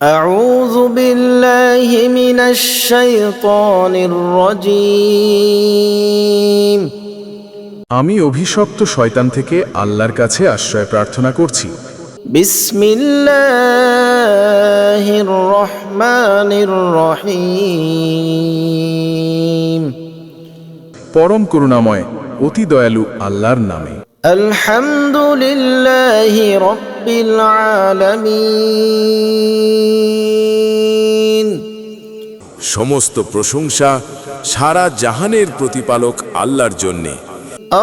أعوذ بالله من الشيطان الرجيم আমি অভিশপ্ত শয়তান থেকে আল্লাহর কাছে আশ্রয় প্রার্থনা করছি بسم الله الرحمن الرحيم পরম করুণাময় অতি দয়ালু আল্লাহর নামে الحمد لله رب العالمين সমস্ত প্রশংসা সারা জাহানের প্রতিপালক আল্লাহর জন্যে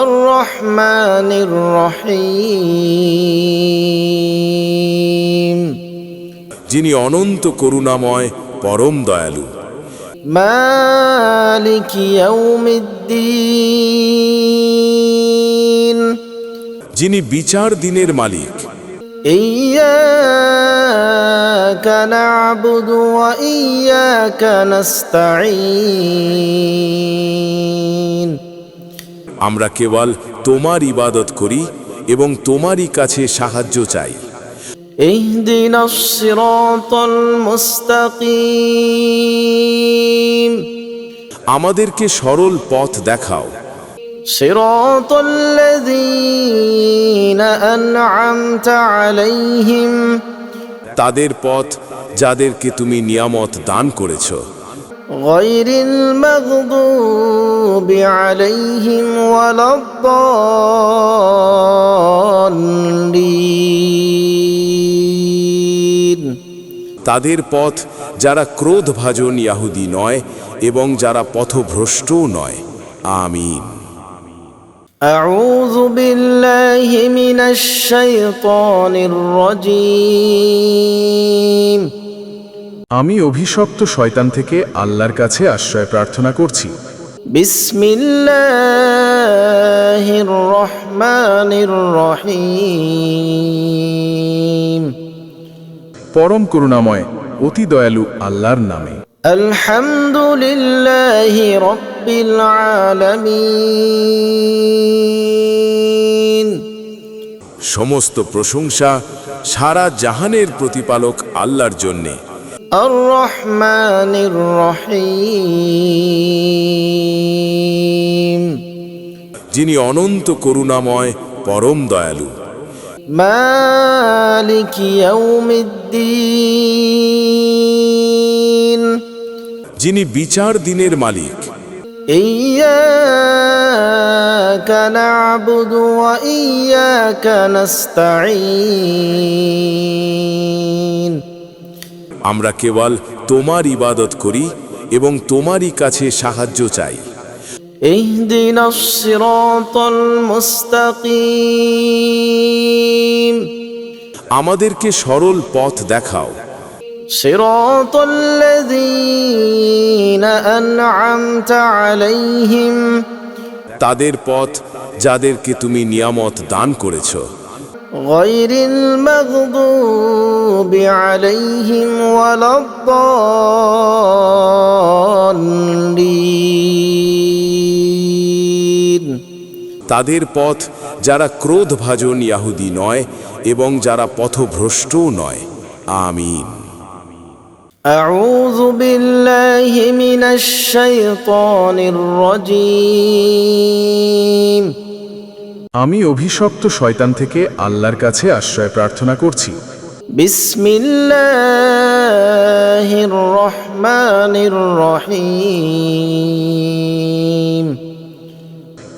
الرحمن الرحيم যিনি অনন্ত করুণাময় পরম দয়ালু مالك يوم الدين যিনি বিচার দিনের মালিক إياك نعبد وإياك نستعين আমরা কেবল তোমার ইবাদত করি এবং তোমারই কাছে সাহায্য চাই اهدنا الصراط المستقيم আমাদেরকে সরল পথ দেখাও صراط الذين أنعمت عليهم তাদের পথ যাদেরকে তুমি নিয়ামত দান করেছ غير المغضوب عليهم ولا الضالين তাদের পথ যারা ক্রোধভাজন ইয়াহুদি নয় এবং যারা পথভ্রষ্টও নয় আমিন أعوذ بالله من الشيطان الرجيم আমি অভিশপ্ত শয়তান থেকে আল্লাহর কাছে আশ্রয় প্রার্থনা করছি بسم الله الرحمن الرحيم পরম করুণাময় অতি দয়ালু আল্লাহর নামে الحمد لله رب العالمين সমস্ত প্রশংসা সারা জাহানের প্রতিপালক আল্লাহর জন্যে الرحمن الرحيم যিনি অনন্ত করুণাময় পরম দয়ালু مالك يوم الدين যিনি বিচার দিনের মালিক إياك نعبد وإياك نستعين আমরা কেবল তোমার ইবাদত করি এবং তোমারই কাছে সাহায্য চাই اهدنا الصراط المستقيم আমাদেরকে সরল পথ দেখাও صراط الذين أنعمت عليهم তাদের পথ যাদেরকে তুমি নিয়ামত দান করেছ غير المغضوب عليهم ولا الضالين তাদের পথ যারা ক্রোধভাজন ইয়াহুদি নয় এবং যারা পথভ্রষ্টও নয় আমিন أعوذ بالله من الشيطان الرجيم আমি অভিশপ্ত শয়তান থেকে আল্লাহর কাছে আশ্রয় প্রার্থনা করছি بسم الله الرحمن الرحيم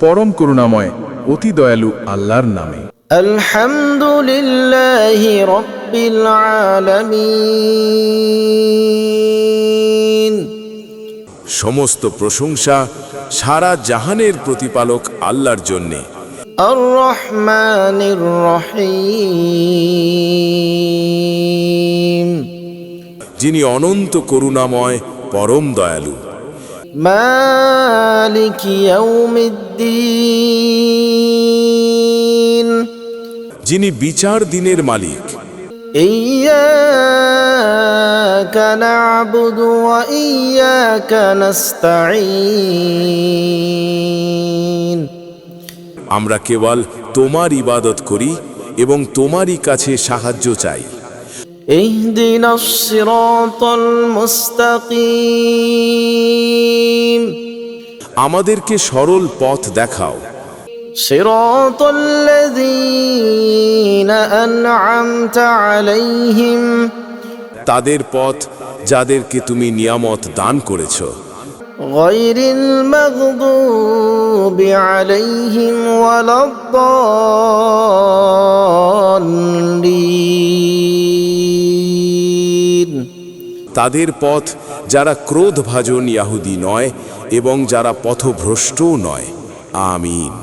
পরম করুণাময় অতি দয়ালু আল্লাহর নামে الحمد لله رب العالمين সমস্ত প্রশংসা সারা জাহানের প্রতিপালক আল্লাহর জন্যে। যিনি অনন্ত করুণাময় পরম দয়ালু। যিনি বিচার দিনের মালিক। إياك نعبد وإياك نستعين আমরা কেবল তোমার ইবাদত করি এবং তোমারই কাছে সাহায্য চাই اهدنا الصراط المستقيم আমাদেরকে সরল পথ দেখাও صراط الذين أنعمت عليهم তাদের পথ যাদেরকে তুমি নিয়ামত দান করেছ غير المغضوب عليهم ولا الضالين তাদের পথ যারা ক্রোধভাজন ইয়াহুদি নয় এবং যারা পথভ্রষ্টও নয় আমিন